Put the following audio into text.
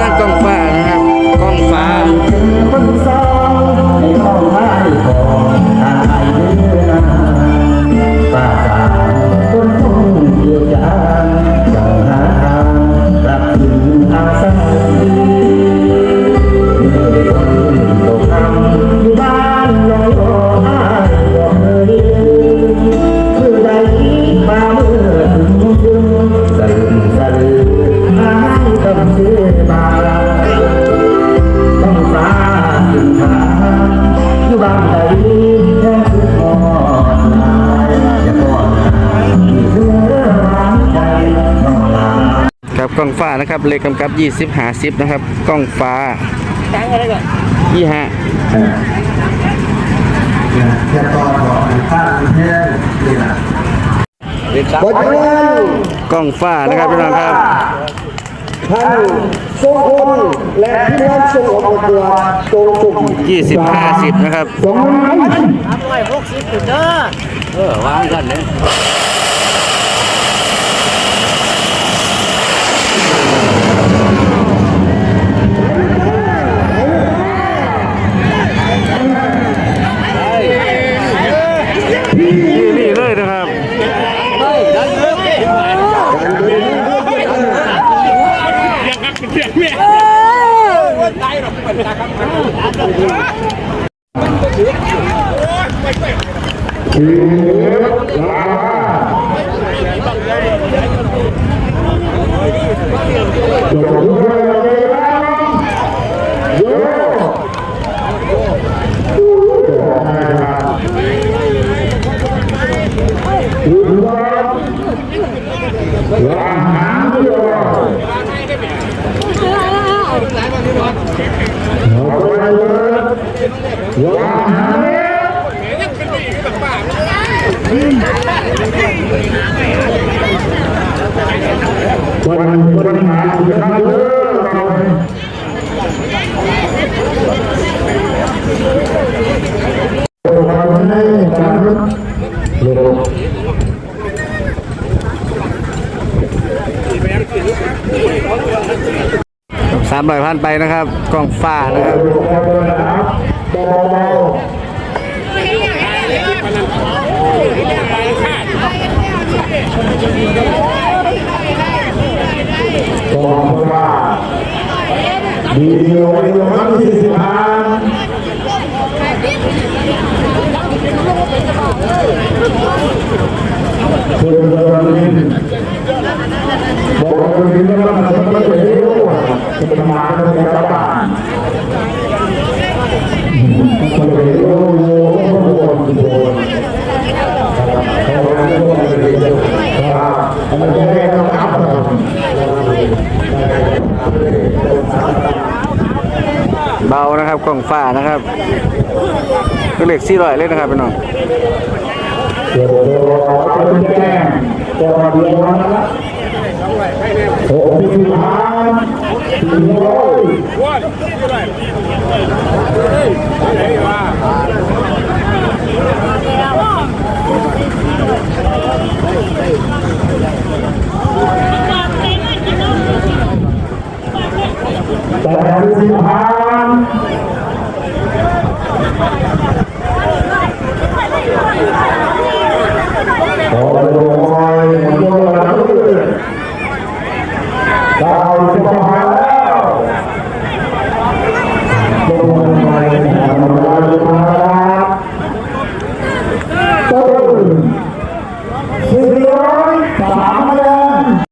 นั่นกล้องฟ้า กล้องฟ้านะครับ เลขกำกับ20 50นะครับ กล้องฟ้าตั้งอะไรก่อนยี่ห้าจะก่อนบอกข้าแค่นี่นะเพราะฉะนั้นกล้องฟ้านะครับพี่น้องครับท่านทรงคุณและที่ท่านทรงออกประกวดจงสุ่ม20 50นะครับสองไม้สามร้อยหกสิบจุดเด้อเออวางกันเลย Chiến วันวันหาเด้อวันนี้การรถเร็วสามร้อยพันไปนะครับ กล้องฟ้านะครับ ดีเดียวดีเดียวครับที่สิบห้าคุณวันนี้บอกว่าวันนี้เราจะไม่เที่ยวจะไปมาจะไปกลับานมันเป็นโรคโรคโรคโรคโรคมันจะได้ต้อง เบานะครับกล้องฟ้านะครับเหล็กสี่ร้อยเลยนนะครับพี่น้องเดี๋ยวเราจะเป็นแจ้งแต่ว่าเดี๋ยววันละโอ้โหสี่พันสี่ร้อย